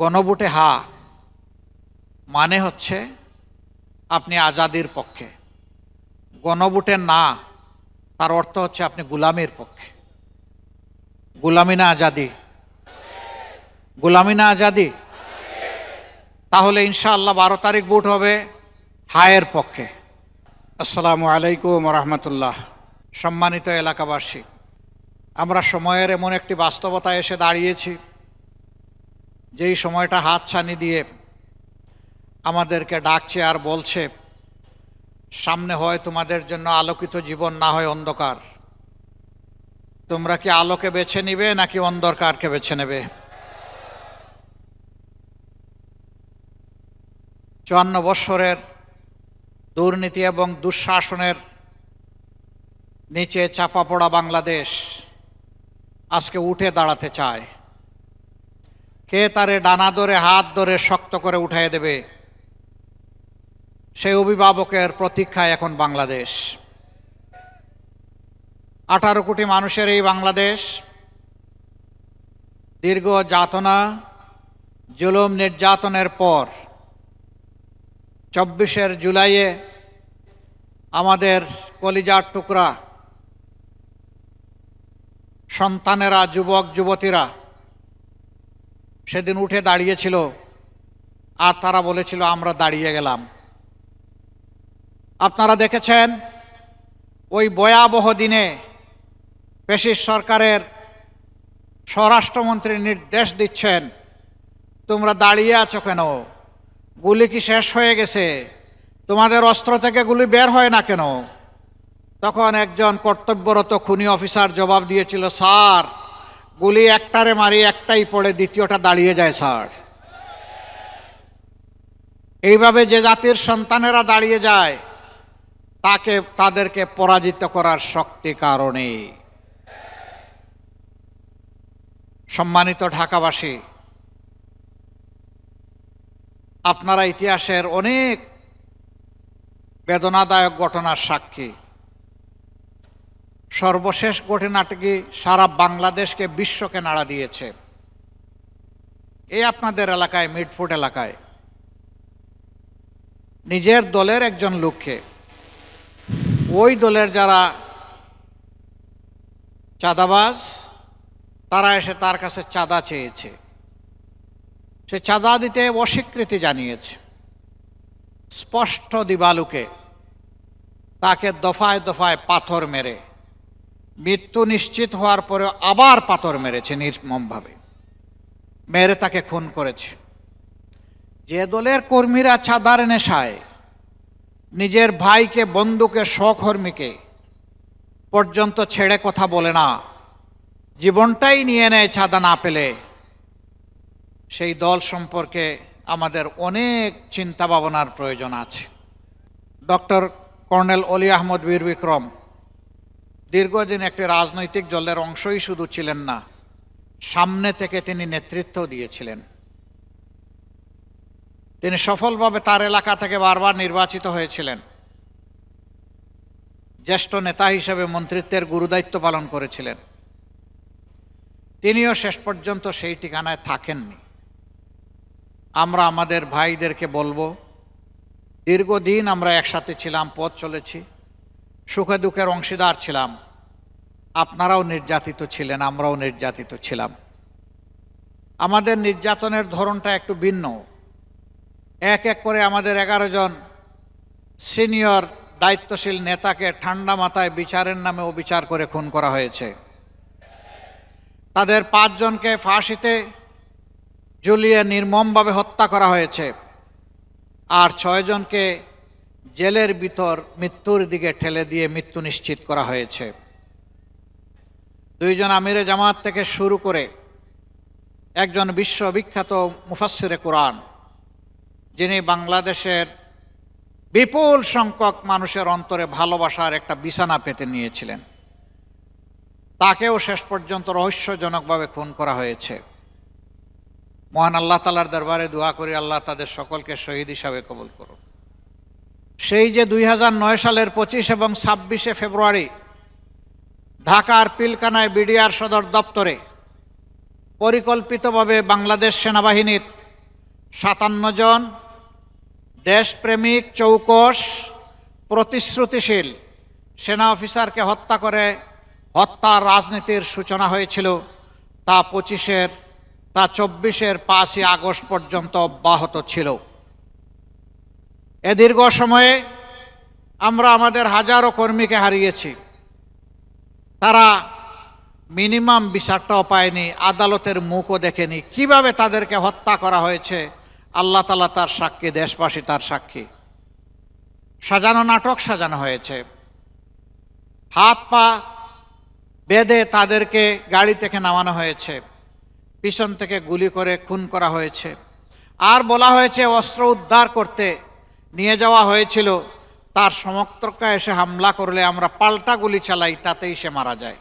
গণভোটে হা মানে হচ্ছে আপনি আজাদির পক্ষে। গণভোটে না, তার অর্থ হচ্ছে আপনি গুলামির পক্ষে। গুলামি না আজাদি। গুলামি না আজাদি? তাহলে ইনশাআল্লাহ বারো তারিখ ভোট হবে হায়ের পক্ষে। আসসালামু আলাইকুম রহমতুল্লাহ। সম্মানিত এলাকাবাসী, আমরা সময়ের এমন একটি বাস্তবতায় এসে দাঁড়িয়েছি। যেই সময়টা হাতছানি দিয়ে আমাদেরকে ডাকছে আর বলছে, সামনে হয় তোমাদের জন্য আলোকিত জীবন, না হয় অন্ধকার। তোমরা কি আলোকে বেছে নিবে, নাকি অন্ধকারকে বেছে নেবে? চুয়ান্ন বৎসরের দুর্নীতি এবং দুঃশাসনের নিচে চাপা পড়া বাংলাদেশ আজকে উঠে দাঁড়াতে চায়। কে তারে ডানা ধরে, হাত ধরে শক্ত করে উঠাই দেবে? সেই অভিভাবকের প্রতীক্ষায় এখন বাংলাদেশ। আঠারো কোটি মানুষের এই বাংলাদেশ, দীর্ঘ যাতনা, জুলুম নির্যাতনের পর চব্বিশের জুলাইয়ে আমাদের কলিজার টুকরা, সন্তানেরা, যুবক, যুবতীরা সেদিন উঠে দাঁড়িয়েছিল আর তারা বলেছিল, আমরা দাঁড়িয়ে গেলাম। আপনারা দেখেছেন, ওই ভয়াবহ দিনে পেশির সরকারের স্বরাষ্ট্রমন্ত্রী নির্দেশ দিচ্ছেন, তোমরা দাঁড়িয়ে আছো কেন? গুলি কি শেষ হয়ে গেছে? তোমাদের অস্ত্র থেকে গুলি বের হয় না কেন? তখন একজন কর্তব্যরত খুনি অফিসার জবাব দিয়েছিল, স্যার গুলি একটারে মারি, একটাই পড়ে, দ্বিতীয়টা দাঁড়িয়ে যায়, স্যার। এইভাবে যে জাতির সন্তানেরা দাঁড়িয়ে যায়, তাকে, তাদেরকে পরাজিত করার শক্তি কারণে। সম্মানিত ঢাকাবাসী, আপনারা ইতিহাসের অনেক বেদনাদায়ক ঘটনার সাক্ষী। সর্বশেষ ঘটনাটি সারা বাংলাদেশকে বিশ্বকে নাড়া দিয়েছে। এই আপনাদের এলাকায় মিডফুট এলাকায়। নিজের দলের একজন লোককে। ওই দলের যারা চাঁদাবাজ, তারা এসে তার কাছে চাঁদা চেয়েছে। সে চাঁদা দিতে অস্বীকৃতি জানিয়েছে। স্পষ্ট দিবালুকে তাকে দফায় দফায় পাথর মেরে মৃত্যু নিশ্চিত হওয়ার পরে আবার পাথর মেরেছে নির্মমভাবে। মেরে তাকে খুন করেছে। যে দলের কর্মীরা চাঁদার নেশায়, নিজের ভাইকে, বন্ধুকে, সহকর্মীকে পর্যন্ত ছেড়ে কথা বলে না, জীবনটাই নিয়ে নেয় চাঁদা না পেলে, সেই দল সম্পর্কে আমাদের অনেক চিন্তা ভাবনার প্রয়োজন আছে। ডক্টর কর্নেল অলি আহমদ বীর বিক্রম দীর্ঘদিন একটি রাজনৈতিক দলের অংশই শুধু ছিলেন না, সামনে থেকে তিনি নেতৃত্ব দিয়েছিলেন। তিনি সফলভাবে তার এলাকা থেকে বারবার নির্বাচিত হয়েছিলেন। জ্যেষ্ঠ নেতা হিসেবে মন্ত্রিত্বের গুরুদায়িত্ব পালন করেছিলেন। তিনিও শেষ পর্যন্ত সেই ঠিকানায় থাকেননি। আমরা আমাদের ভাইদেরকে বলব, দীর্ঘদিন আমরা একসাথে ছিলাম, পথ চলেছি, সুখে দুঃখের অংশীদার ছিলাম। আপনারাও নির্যাতিত ছিলেন, আমরাও নির্যাতিত ছিলাম। আমাদের নির্যাতনের ধরনটা একটু ভিন্ন। এক এক করে আমাদের এগারো জন সিনিয়র দায়িত্বশীল নেতাকে ঠান্ডা মাথায় বিচারের নামে অবিচার করে খুন করা হয়েছে। তাদের পাঁচজনকে ফাঁসিতে ঝুলিয়ে নির্মমভাবে হত্যা করা হয়েছে। আর ছয়জনকে জেলের ভিতর মৃত্যুর দিকে ঠেলে দিয়ে মৃত্যু নিশ্চিত করা হয়েছে। দুইজন আমিরে জামাত থেকে শুরু করে একজন বিশ্ববিখ্যাত মুফাসিরে কোরআন, যিনি বাংলাদেশের বিপুল সংখ্যক মানুষের অন্তরে ভালোবাসার একটা বিছানা পেতে নিয়েছিলেন। তাকেও শেষ পর্যন্ত রহস্যজনকভাবে খুন করা হয়েছে। মহান আল্লাহ তালার দরবারে দোয়া করি, আল্লাহ তাদের সকলকে শহীদ হিসাবে কবুল করুন সেই যে দুই হাজার নয় সালের পঁচিশ এবং ছাব্বিশে ফেব্রুয়ারি ঢাকার পিলকানায় বিডিআর সদর দপ্তরে পরিকল্পিতভাবে বাংলাদেশ সেনাবাহিনীর সাতান্ন জন দেশপ্রেমিক চৌকস প্রতিশ্রুতিশীল সেনা অফিসারকে হত্যা করে হত্যার রাজনীতির সূচনা হয়েছিল তা পঁচিশের, তা চব্বিশের পাঁচই আগস্ট পর্যন্ত অব্যাহত ছিল। এ দীর্ঘ সময়ে আমরা আমাদের হাজারো কর্মীকে হারিয়েছি। তারা মিনিমাম বিচারটাও পায়নি, আদালতের মুখও দেখেনি। কীভাবে তাদেরকে হত্যা করা হয়েছে? আল্লাহ তালা তার সাক্ষী, দেশবাসী তার সাক্ষী। সাজানো নাটক সাজানো হয়েছে। হাত, পা বেঁধে তাদেরকে গাড়ি থেকে নামানো হয়েছে। পিছন থেকে গুলি করে খুন করা হয়েছে। আর বলা হয়েছে, অস্ত্র উদ্ধার করতে নিয়ে যাওয়া হয়েছিল। তার সমর্থকরা এসে হামলা করলে আমরা পাল্টা গুলি চালাই, তাতেই সে মারা যায়।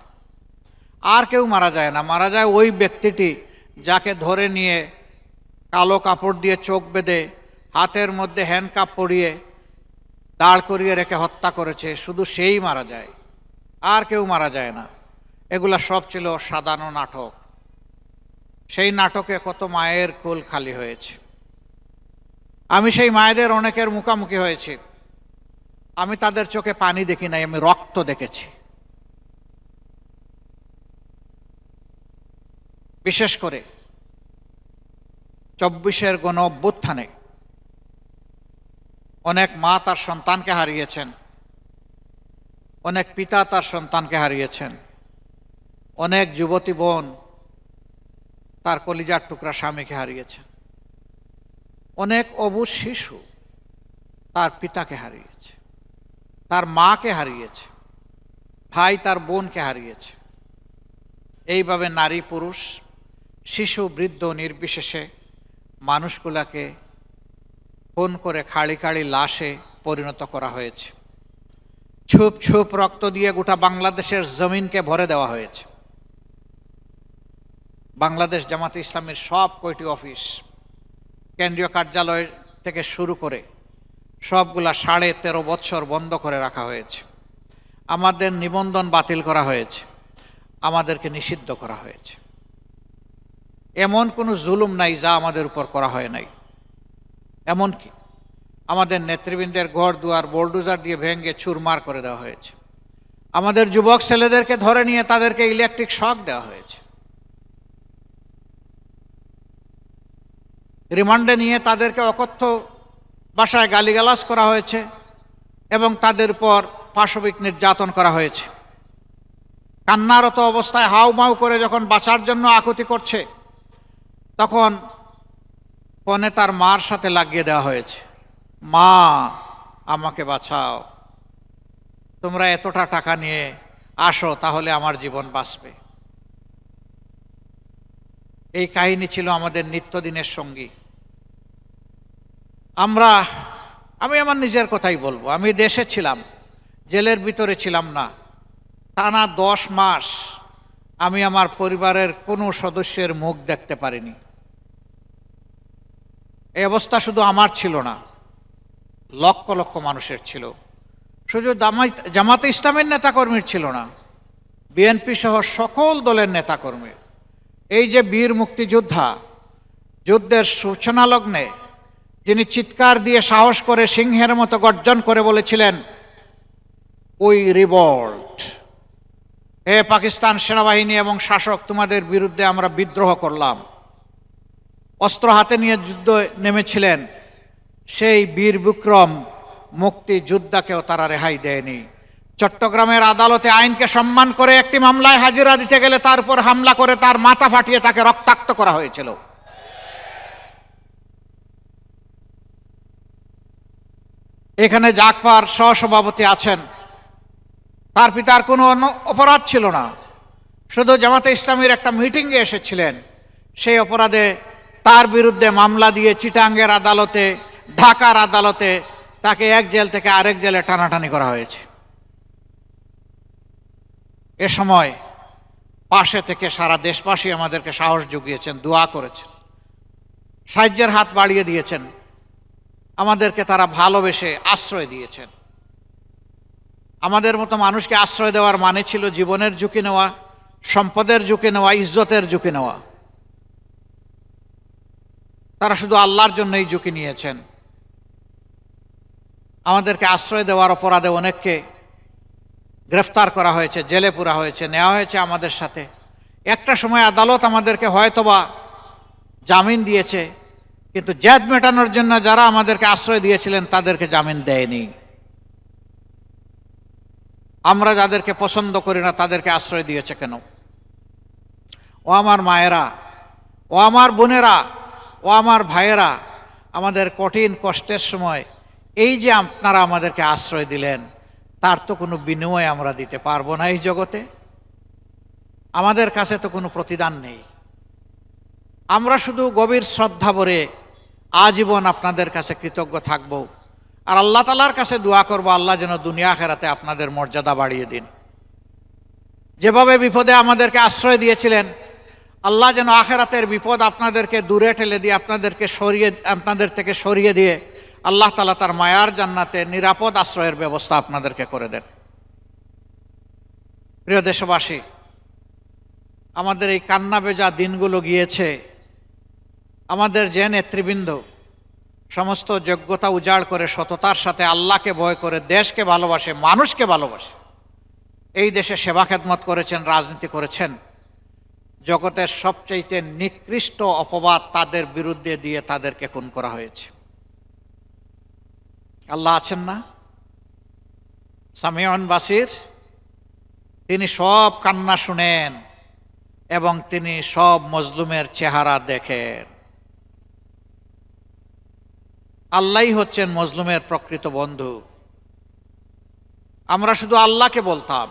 আর কেউ মারা যায় না। মারা যায় ওই ব্যক্তিটি যাকে ধরে নিয়ে কালো কাপড় দিয়ে চোখ বেঁধে, হাতের মধ্যে হ্যান্ডকাপ পরিয়ে দাঁড় করিয়ে রেখে হত্যা করেছে। শুধু সেই মারা যায়। আর কেউ মারা যায় না। এগুলা সব ছিল সাধারণ নাটক। সেই নাটকে কত মায়ের কোল খালি হয়েছে। আমি সেই মায়েদের অনেকের মুখামুখি হয়েছি। আমি তাদের চোখে পানি দেখি নাই, আমি রক্ত দেখেছি। বিশেষ করে চব্বিশের গণ অভ্যুত্থানে অনেক মা তার সন্তানকে হারিয়েছেন, অনেক পিতা তার সন্তানকে হারিয়েছেন, অনেক যুবতী বোন তার কলিজার টুকরা স্বামীকে হারিয়েছেন, অনেক অবুজ শিশু তার পিতাকে হারিয়েছে। তার মাকে হারিয়েছে, ভাই তার বোনকে হারিয়েছে। এইভাবে নারী পুরুষ, শিশু, বৃদ্ধ, নির্বিশেষে মানুষগুলাকে ফোন করে খাড়ি খাড়ি লাশে পরিণত করা হয়েছে। ছুপ ছুপ রক্ত দিয়ে গোটা বাংলাদেশের জমিনকে ভরে দেওয়া হয়েছে। বাংলাদেশ জামাতে ইসলামের সব কয়টি অফিস কেন্দ্রীয় কার্যালয় থেকে শুরু করে সবগুলা সাড়ে তেরো বছর বন্ধ করে রাখা হয়েছে। আমাদের নিবন্ধন বাতিল করা হয়েছে। আমাদেরকে নিষিদ্ধ করা হয়েছে। এমন কোনো জুলুম নাই যা আমাদের উপর করা হয় নাই। এমনকি আমাদের নেতৃবৃন্দের ঘর দুয়ার বোল্ডুজার দিয়ে ভেঙে চুরমার করে দেওয়া হয়েছে। আমাদের যুবক ছেলেদেরকে ধরে নিয়ে তাদেরকে ইলেকট্রিক শক দেওয়া হয়েছে। রিমান্ডে নিয়ে তাদেরকে অকথ্য বাসায় গালিগালাজ করা হয়েছে এবং তাদের পর পাশবিক নির্যাতন করা হয়েছে। কান্নারত অবস্থায় হাউ মাউ করে যখন বাঁচার জন্য আকুতি করছে, তখন ফোনে তার মার সাথে লাগিয়ে দেওয়া হয়েছে। মা, আমাকে বাঁচাও। তোমরা এতটা টাকা নিয়ে আসো, তাহলে আমার জীবন বাঁচবে। এই কাহিনী ছিল আমাদের নিত্যদিনের সঙ্গী। আমরা, আমি আমার নিজের কথাই বলব। আমি দেশে ছিলাম, জেলের ভিতরে ছিলাম না। টানা দশ মাস আমি আমার পরিবারের কোনো সদস্যের মুখ দেখতে পারিনি। এই অবস্থা শুধু আমার ছিল না, লক্ষ লক্ষ মানুষের ছিল। শুধু জামাতে ইসলামের নেতাকর্মীর ছিল না, বিএনপি সহ সকল দলের নেতাকর্মীর। এই যে বীর মুক্তিযোদ্ধা, যুদ্ধের সূচনা লগ্নে যিনি চিৎকার দিয়ে সাহস করে সিংহের মতো গর্জন করে বলেছিলেন, ওই রিভল্ট এ পাকিস্তান সেনাবাহিনী এবং শাসক, তোমাদের বিরুদ্ধে আমরা বিদ্রোহ করলাম। অস্ত্র হাতে নিয়ে যুদ্ধ নেমেছিলেন, সেই বীর বিক্রম মুক্তি যোদ্ধাকেও তারা রেহাই দেয়নি। চট্টগ্রামের আদালতে আইনকে সম্মান করে একটি মামলায় হাজিরা দিতে গেলে তার উপর হামলা করে তার মাথা ফাটিয়ে তাকে রক্তাক্ত করা হয়েছিল। এখানে জাকপার সহসভাপতি আছেন। তার পিতার কোনো অপরাধ ছিল না। শুধু জামাতে ইসলামীর একটা মিটিংয়ে এসেছিলেন। সেই অপরাধে তার বিরুদ্ধে মামলা দিয়ে চিটাঙ্গের আদালতে, ঢাকার আদালতে তাকে এক জেল থেকে আরেক জেলে টানাটানি করা হয়েছে। এ সময় পাশে থেকে সারা দেশবাসী আমাদেরকে সাহস জুগিয়েছেন, দোয়া করেছেন। সাহায্যের হাত বাড়িয়ে দিয়েছেন। আমাদেরকে তারা ভালোবেসে আশ্রয় দিয়েছেন। আমাদের মতো মানুষকে আশ্রয় দেওয়ার মানে ছিল জীবনের ঝুঁকি নেওয়া, সম্পদের ঝুঁকি নেওয়া, ইজ্জতের ঝুঁকি নেওয়া। তারা শুধু আল্লাহর জন্যই ঝুঁকি নিয়েছেন। আমাদেরকে আশ্রয় দেওয়ার অপরাধে অনেককে গ্রেফতার করা হয়েছে, জেলে পুরা হয়েছে, নেওয়া হয়েছে আমাদের সাথে। একটা সময় আদালত আমাদেরকে হয়তোবা জামিন দিয়েছে। কিন্তু জেদ মেটানোর জন্য যারা আমাদেরকে আশ্রয় দিয়েছিলেন, তাদেরকে জামিন দেয়নি। আমরা যাদেরকে পছন্দ করি না, তাদেরকে আশ্রয় দিয়েছে কেন? ও আমার মায়েরা, ও আমার বোনেরা, ও আমার ভাইয়েরা, আমাদের কঠিন কষ্টের সময় এই যে আপনারা আমাদেরকে আশ্রয় দিলেন, তার তো কোনো বিনিময় আমরা দিতে পারব না এই জগতে। আমাদের কাছে তো কোনো প্রতিদান নেই। আমরা শুধু গভীর শ্রদ্ধা ভরে আজীবন আপনাদের কাছে কৃতজ্ঞ থাকব। আর আল্লাহ তালার কাছে দোয়া করব, আল্লাহ যেন দুনিয়া খেরাতে আপনাদের মর্যাদা বাড়িয়ে দিন। যেভাবে বিপদে আমাদেরকে আশ্রয় দিয়েছিলেন, আল্লাহ যেন আখেরাতের বিপদ আপনাদেরকে দূরে ঠেলে দিয়ে, আপনাদেরকে সরিয়ে, আপনাদের থেকে সরিয়ে দিয়ে আল্লাহ তালা তার মায়ার জান্নাতে নিরাপদ আশ্রয়ের ব্যবস্থা আপনাদেরকে করে দেন। প্রিয় দেশবাসী, আমাদের এই কান্না বেজা দিনগুলো গিয়েছে। আমাদের যে নেতৃবৃন্দ সমস্ত যোগ্যতা উজাড় করে সততার সাথে আল্লাহকে ভয় করে, দেশকে ভালোবাসে, মানুষকে ভালোবাসে, এই দেশে সেবা খেদমত করেছেন, রাজনীতি করেছেন, জগতের সবচাইতে নিকৃষ্ট অপবাদ তাদের বিরুদ্ধে দিয়ে তাদেরকে খুন করা হয়েছে। আল্লাহ আছেন না? সামিয়ন বাসির, তিনি সব কান্না শুনেন এবং তিনি সব মজলুমের চেহারা দেখেন। আল্লাহই হচ্ছেন মজলুমের প্রকৃত বন্ধু। আমরা শুধু আল্লাহকে বলতাম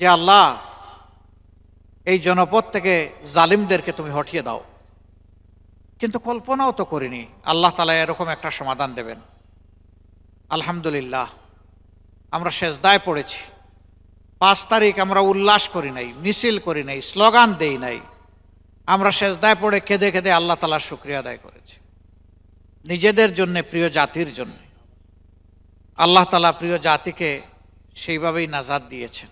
যে, আল্লাহ, এই জনপদ থেকে জালিমদেরকে তুমি হটিয়ে দাও। কিন্তু কল্পনাও তো করিনি, আল্লাহ তালা এরকম একটা সমাধান দেবেন। আলহামদুলিল্লাহ, আমরা শেষদায় পড়েছি। পাঁচ তারিখ আমরা উল্লাস করি নাই, মিছিল করি নাই, স্লোগান দেই নাই। আমরা শেষদায় পড়ে কেঁদে কেঁদে আল্লাহ তালার শুক্রিয়া আদায় করেছি। নিজেদের জন্য, প্রিয় জাতির জন্য। আল্লাহ তালা প্রিয় জাতিকে সেইভাবেই নাজাদ দিয়েছেন।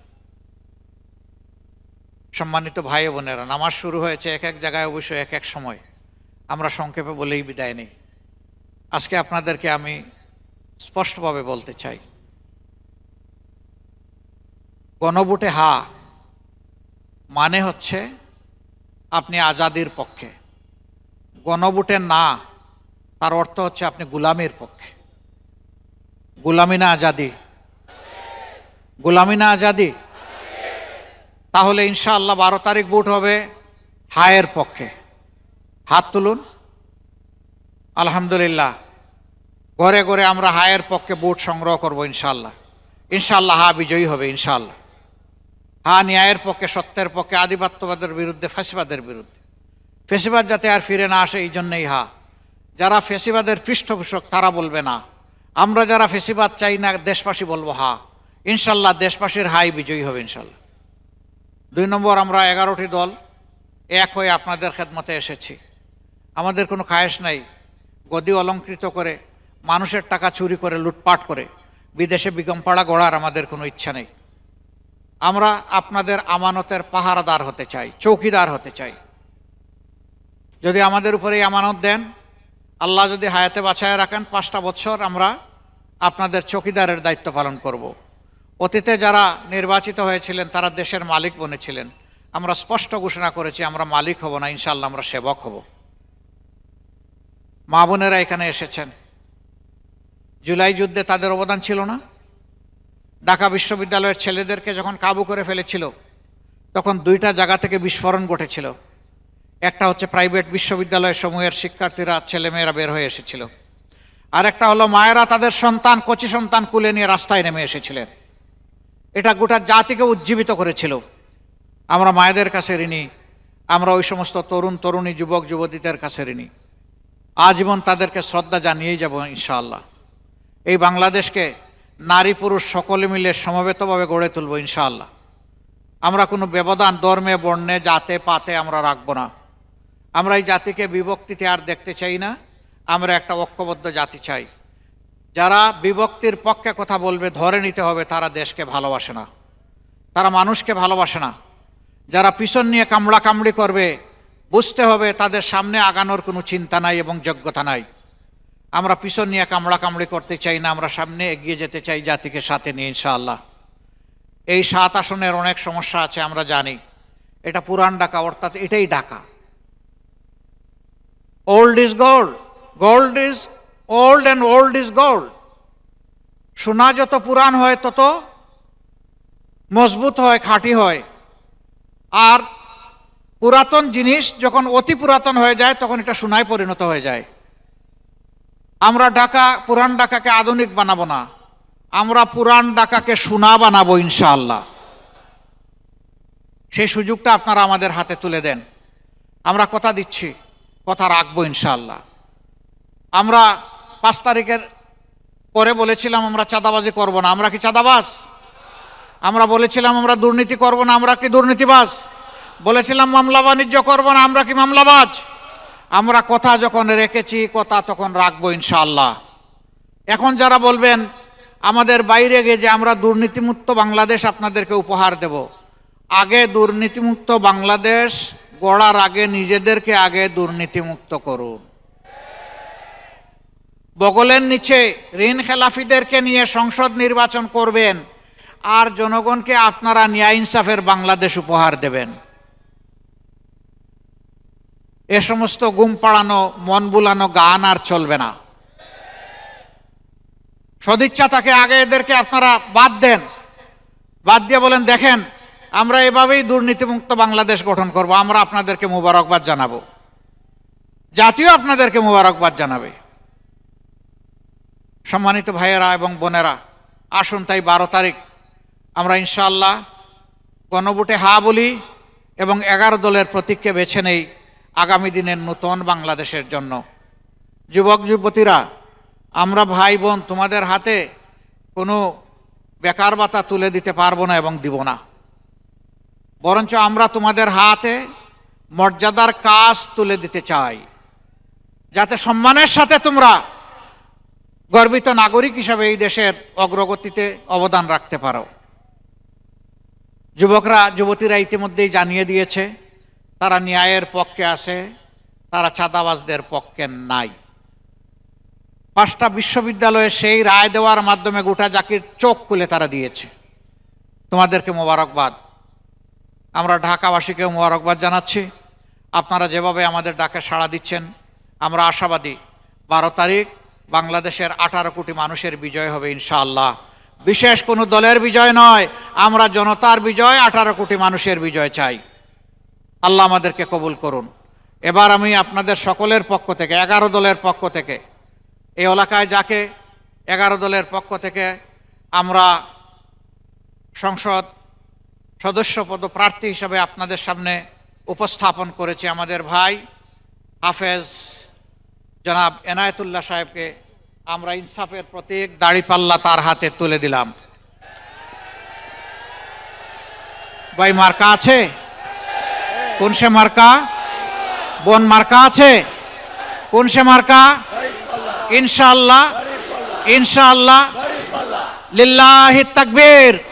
সম্মানিত ভাই বোনেরা, নামাজ শুরু হয়েছে এক এক জায়গায় অবশ্যই এক এক সময়। আমরা সংক্ষেপে বলেই বিদায় নেই। আজকে আপনাদেরকে আমি স্পষ্টভাবে বলতে চাই। গণভোটে হা মানে হচ্ছে আপনি আজাদির পক্ষে। গণভোটে না তার অর্থ হচ্ছে আপনি গুলামির পক্ষে। গুলামি না আজাদি। গুলামি না আজাদি। তাহলে ইনশাআল্লাহ বারো তারিখ ভোট হবে হায়ের পক্ষে। হাত তুলুন। আলহামদুলিল্লাহ। ঘরে ঘরে আমরা হায়ের পক্ষে ভোট সংগ্রহ করব ইনশাআল্লাহ। ইনশাআল্লাহ হা বিজয়ী হবে ইনশাআল্লাহ। হা ন্যায়ের পক্ষে, সত্যের পক্ষে, আধিপত্যবাদের বিরুদ্ধে ফাঁসিবাদের বিরুদ্ধে। ফেসিবাদ যাতে আর ফিরে না আসে এই জন্যই হা। যারা ফেসিবাদের পৃষ্ঠপোষক, তারা বলবে না। আমরা যারা ফেসিবাদ চাই না, দেশবাসী বলব, হা। ইনশাল্লাহ দেশবাসীর হাই বিজয়ী হবে, ইনশাল্লাহ। দুই নম্বর, আমরা এগারোটি দল এক হয়ে আপনাদের খেদমতে এসেছি। আমাদের কোনো খায়েশ নাই। গদি অলঙ্কৃত করে, মানুষের টাকা চুরি করে, লুটপাট করে, বিদেশে বিগমপাড়া গড়ার আমাদের কোনো ইচ্ছা নেই। আমরা আপনাদের আমানতের পাহারাদার হতে চাই, চৌকিদার হতে চাই। যদি আমাদের উপরে আমানত দেন আল্লাহ যদি হায়াতে বাছায় রাখেন, পাঁচটা বছর আমরা আপনাদের চকিদারের দায়িত্ব পালন করব। অতীতে যারা নির্বাচিত হয়েছিলেন, তারা দেশের মালিক বনেছিলেন আমরা স্পষ্ট ঘোষণা করেছি, আমরা মালিক হব না ইনশাল্লাহ আমরা সেবক হব। মা বোনেরা এখানে এসেছেন। জুলাই যুদ্ধে তাদের অবদান ছিল না। ঢাকা বিশ্ববিদ্যালয়ের ছেলেদেরকে যখন কাবু করে ফেলেছিল, তখন দুইটা জায়গা থেকে বিস্ফোরণ ঘটেছিল। একটা হচ্ছে প্রাইভেট বিশ্ববিদ্যালয় সমূহের শিক্ষার্থীরা ছেলেমেয়েরা বের হয়ে এসেছিল। আর একটা হলো মায়েরা তাদের সন্তান, কচি সন্তান কুলে নিয়ে রাস্তায় নেমে এসেছিলেন। এটা গোটা জাতিকে উজ্জীবিত করেছিল। আমরা মায়েদের কাছে ঋণী, আমরা ওই সমস্ত তরুণ, তরুণী, যুবক, যুবতীদের কাছে ঋণী। আজীবন তাদেরকে শ্রদ্ধা জানিয়েই যাব ইনশাআল্লাহ। এই বাংলাদেশকে নারী পুরুষ সকলে মিলে সমবেতভাবে গড়ে তুলব ইনশাআল্লাহ। আমরা কোনো ব্যবধান, ধর্মে, বর্ণে, জাতে, পাতে আমরা রাখব না। আমরা এই জাতিকে বিভক্তিতে আর দেখতে চাই না, আমরা একটা ঐক্যবদ্ধ জাতি চাই। যারা বিভক্তির পক্ষে কথা বলবে, ধরে নিতে হবে তারা দেশকে ভালোবাসে না, তারা মানুষকে ভালোবাসে না। যারা পিছন নিয়ে কামড়া কামড়ি করবে, বুঝতে হবে তাদের সামনে আগানোর কোনো চিন্তা নাই এবং যোগ্যতা নাই। আমরা পিছন নিয়ে কামড়া কামড়ি করতে চাই না, আমরা সামনে এগিয়ে যেতে চাই জাতিকে সাথে নিয়ে, ইনশাআল্লাহ। এই সাত আসনের অনেক সমস্যা আছে, আমরা জানি। এটা পুরান ডাকা অর্থাৎ এটাই ডাকা old is gold gold is old and old is gold সোনা যত পুরান হয়, তত মজবুত হয়, খাঁটি হয়। আর পুরাতন জিনিস যখন অতি পুরাতন হয়ে যায়, তখন এটা সোনায় পরিণত হয়ে যায়। আমরা ঢাকা পুরান ঢাকাকে আধুনিক বানাবো না। আমরা পুরান ঢাকাকে সোনা বানাবো, ইনশাআল্লাহ। সেই সুযোগটা আপনারা আমাদের হাতে তুলে দেন। আমরা কথা দিচ্ছি। কথা রাখব ইনশাল্লাহ আমরা পাঁচ তারিখের পরে বলেছিলাম, আমরা চাঁদাবাজি করব না। আমরা কি চাঁদাবাজ? আমরা বলেছিলাম, আমরা দুর্নীতি করব না। আমরা কি দুর্নীতিবাজ? বলেছিলাম, মামলা বাণিজ্য করব না। আমরা কি মামলাবাজ? আমরা কথা যখন রেখেছি, কথা তখন রাখব ইনশাল্লাহ এখন যারা বলবেন, আমাদের বাইরে গিয়ে যে আমরা দুর্নীতিমুক্ত বাংলাদেশ আপনাদেরকে উপহার দেব। আগে দুর্নীতিমুক্ত বাংলাদেশ গড়ার আগে নিজেদেরকে আগে দুর্নীতিমুক্ত করুন। বগলের নিচে ঋণ খেলাফিদেরকে নিয়ে সংসদ নির্বাচন করবেন আর জনগণকে আপনারা ন্যায় ইনসাফের বাংলাদেশ উপহার দেবেন। এ সমস্ত গুম পাড়ানো, মন বুলানো গান আর চলবে না। সদিচ্ছা থাকে আগে এদেরকে আপনারা বাদ দেন। বাদ দিয়ে বলেন, দেখেন আমরা এভাবেই দুর্নীতিমুক্ত বাংলাদেশ গঠন করব, আমরা আপনাদেরকে মুবারকবাদ জানাব। জাতীয় আপনাদেরকে মুবারকবাদ জানাবে। সম্মানিত ভাইয়েরা এবং বোনেরা, আসুন তাই বারো তারিখ আমরা ইনশাল্লাহ গণভোটে হা বলি এবং এগারো দলের প্রতীককে বেছে নেই আগামী দিনের নতুন বাংলাদেশের জন্য। যুবক, যুবতীরা, আমরা ভাই বোন, তোমাদের হাতে কোনো বেকার ভাতা তুলে দিতে পারব না এবং দিব না। বরঞ্চ আমরা তোমাদের হাতে মর্যাদার কাজ তুলে দিতে চাই। যাতে সম্মানের সাথে তোমরা গর্বিত নাগরিক হিসাবে এই দেশের অগ্রগতিতে অবদান রাখতে পারো। যুবকরা, যুবতীরা ইতিমধ্যেই জানিয়ে দিয়েছে, তারা ন্যায়ের পক্ষে আছে, তারা চাঁদাবাজদের পক্ষে নাই। পাঁচটা বিশ্ববিদ্যালয়ে সেই রায় দেওয়ার মাধ্যমে গোটা জাকির চোখ খুলে তারা দিয়েছে। তোমাদেরকে মোবারকবাদ। আমরা ঢাকাবাসীকে মোবারকবাদ জানাচ্ছি। আপনারা যেভাবে আমাদের ডাকে সাড়া দিচ্ছেন, আমরা আশাবাদী। বারো তারিখ বাংলাদেশের আঠারো কোটি মানুষের বিজয় হবে ইনশাআল্লাহ। বিশেষ কোনো দলের বিজয় নয়, আমরা জনতার বিজয়, আঠারো কোটি মানুষের বিজয় চাই। আল্লাহ আমাদেরকে কবুল করুন। এবার আমি আপনাদের সকলের পক্ষ থেকে, এগারো দলের পক্ষ থেকে, এই এলাকায় যাকে এগারো দলের পক্ষ থেকে আমরা সংসদ সদস্য পদ প্রার্থী হিসাবে আপনাদের সামনে উপস্থাপন করেছি আমাদের ভাই হাফেজ জনাব এনায়েতুল্লাহ সাহেবকে আমরা ইনসাফের প্রতীক দাড়িপাল্লা তার হাতে তুলে দিলাম। ভাই, মার্কা আছে? কোন সে মার্কা? বন মার্কা আছে? কোন সে মার্কা? ইনশাআল্লাহ ইনশাআল্লাহ। লিল্লাহি তাকবীর।